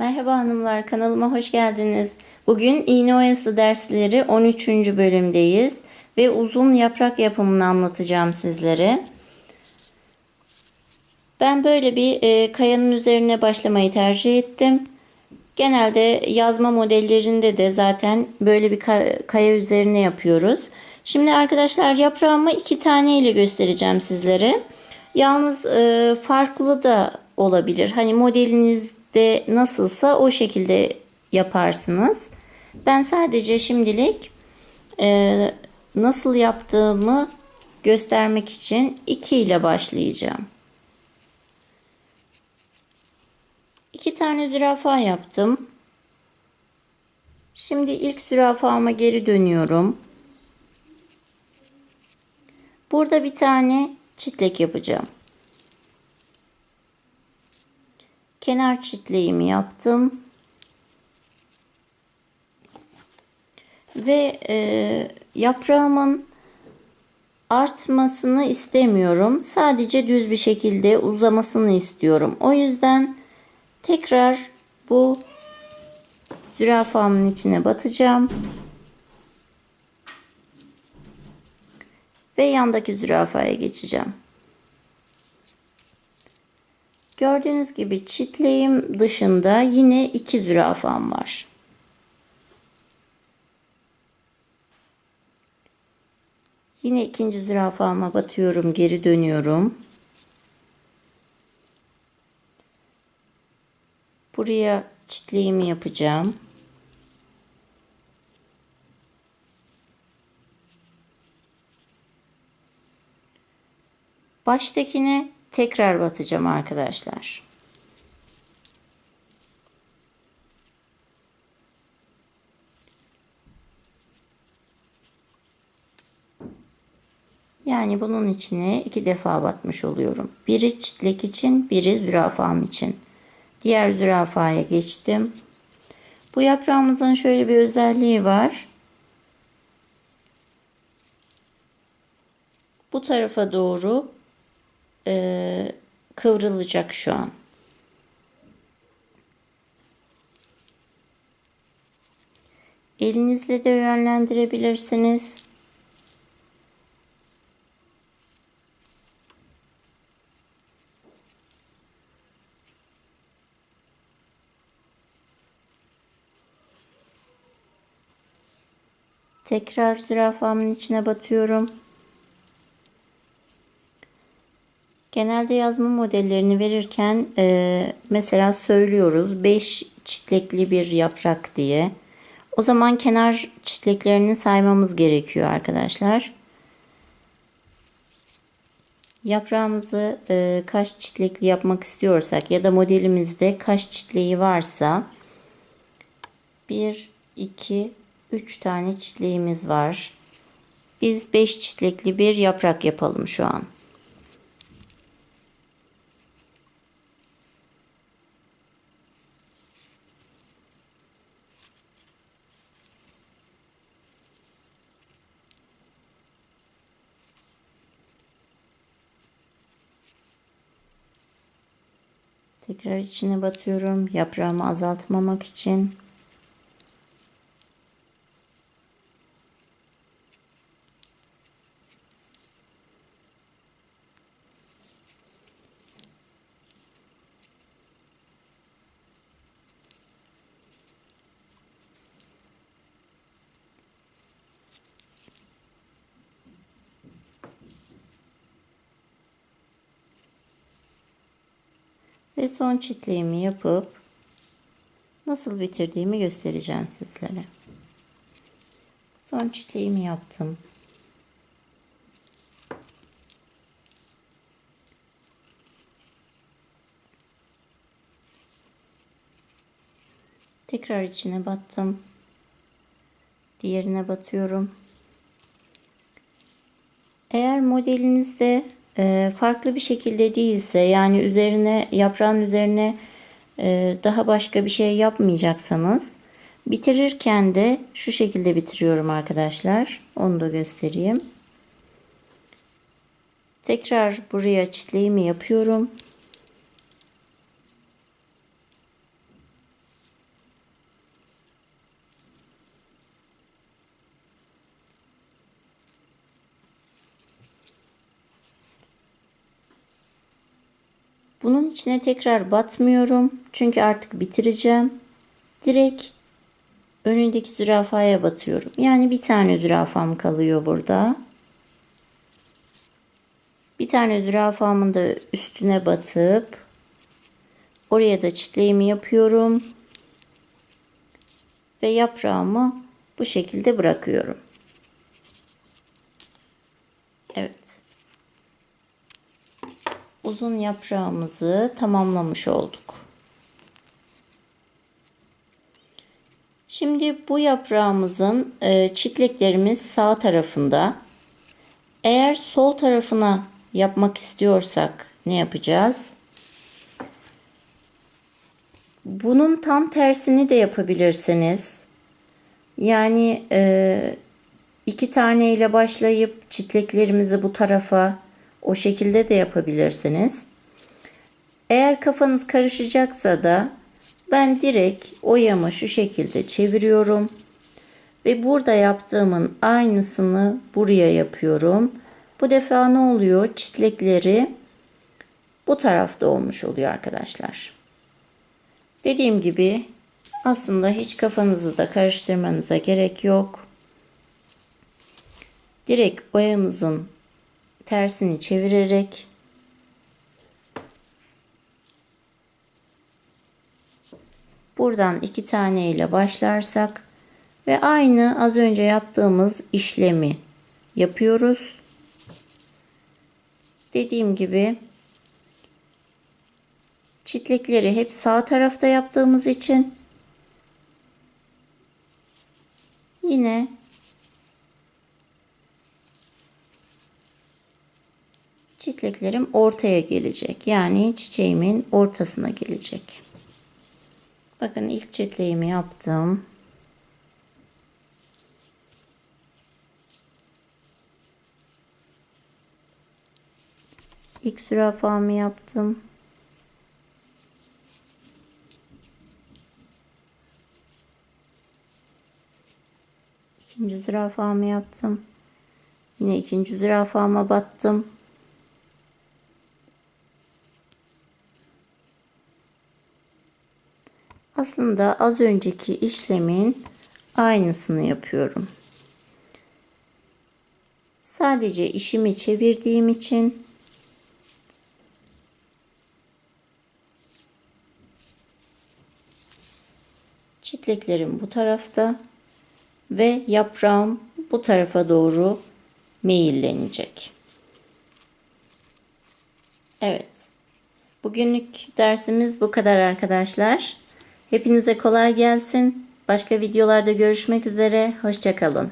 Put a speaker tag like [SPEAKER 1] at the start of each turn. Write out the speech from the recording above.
[SPEAKER 1] Merhaba hanımlar kanalıma hoş geldiniz. Bugün iğne oyası dersleri 13. bölümdeyiz ve uzun yaprak yapımını anlatacağım sizlere. Ben böyle bir e, kayanın üzerine başlamayı tercih ettim. Genelde yazma modellerinde de zaten böyle bir ka- kaya üzerine yapıyoruz. Şimdi arkadaşlar yaprağımı iki tane ile göstereceğim sizlere. Yalnız e, farklı da olabilir. Hani modelinizde nasılsa o şekilde yaparsınız. Ben sadece şimdilik e, nasıl yaptığımı göstermek için 2 ile başlayacağım. İki tane zürafa yaptım. Şimdi ilk zürafama geri dönüyorum. Burada bir tane çitlek yapacağım. Kenar çitleğimi yaptım. Ve e, yaprağımın artmasını istemiyorum. Sadece düz bir şekilde uzamasını istiyorum. O yüzden tekrar bu zürafamın içine batacağım. Ve yandaki zürafaya geçeceğim. Gördüğünüz gibi çitleğim dışında yine iki zürafam var. Yine ikinci zürafama batıyorum, geri dönüyorum. Buraya çitleğimi yapacağım. Baştakine tekrar batacağım arkadaşlar. Yani bunun içine iki defa batmış oluyorum. Biri çitlek için, biri zürafam için. Diğer zürafaya geçtim. Bu yaprağımızın şöyle bir özelliği var. Bu tarafa doğru e, kıvrılacak şu an. Elinizle de yönlendirebilirsiniz. Tekrar zürafamın içine batıyorum. Genelde yazma modellerini verirken e, mesela söylüyoruz 5 çitlekli bir yaprak diye. O zaman kenar çitleklerini saymamız gerekiyor arkadaşlar. Yaprağımızı e, kaç çitlekli yapmak istiyorsak ya da modelimizde kaç çitleği varsa 1, 2, 3 tane çitleğimiz var. Biz 5 çitlekli bir yaprak yapalım şu an. Tekrar içine batıyorum. Yaprağımı azaltmamak için. Ve son çitliğimi yapıp nasıl bitirdiğimi göstereceğim sizlere. Son çitliğimi yaptım. Tekrar içine battım. Diğerine batıyorum. Eğer modelinizde farklı bir şekilde değilse yani üzerine yaprağın üzerine e, daha başka bir şey yapmayacaksanız bitirirken de şu şekilde bitiriyorum arkadaşlar. Onu da göstereyim. Tekrar buraya çitleğimi yapıyorum. Bunun içine tekrar batmıyorum. Çünkü artık bitireceğim. Direkt önündeki zürafaya batıyorum. Yani bir tane zürafam kalıyor burada. Bir tane zürafamın da üstüne batıp oraya da çitleğimi yapıyorum. Ve yaprağımı bu şekilde bırakıyorum. Evet. Uzun yaprağımızı tamamlamış olduk. Şimdi bu yaprağımızın e, çitleklerimiz sağ tarafında. Eğer sol tarafına yapmak istiyorsak ne yapacağız? Bunun tam tersini de yapabilirsiniz. Yani e, iki tane ile başlayıp çitleklerimizi bu tarafa o şekilde de yapabilirsiniz. Eğer kafanız karışacaksa da ben direkt oyamı şu şekilde çeviriyorum. Ve burada yaptığımın aynısını buraya yapıyorum. Bu defa ne oluyor? Çitlekleri bu tarafta olmuş oluyor arkadaşlar. Dediğim gibi aslında hiç kafanızı da karıştırmanıza gerek yok. Direkt oyamızın tersini çevirerek buradan iki tane ile başlarsak ve aynı az önce yaptığımız işlemi yapıyoruz. Dediğim gibi çitlekleri hep sağ tarafta yaptığımız için yine çitleklerim ortaya gelecek. Yani çiçeğimin ortasına gelecek. Bakın ilk çitleğimi yaptım. İlk zürafamı yaptım. İkinci zürafamı yaptım. Yine ikinci zürafama battım. Aslında az önceki işlemin aynısını yapıyorum. Sadece işimi çevirdiğim için çitleklerim bu tarafta ve yaprağım bu tarafa doğru meyillenecek. Evet. Bugünlük dersimiz bu kadar arkadaşlar. Hepinize kolay gelsin. Başka videolarda görüşmek üzere. Hoşçakalın.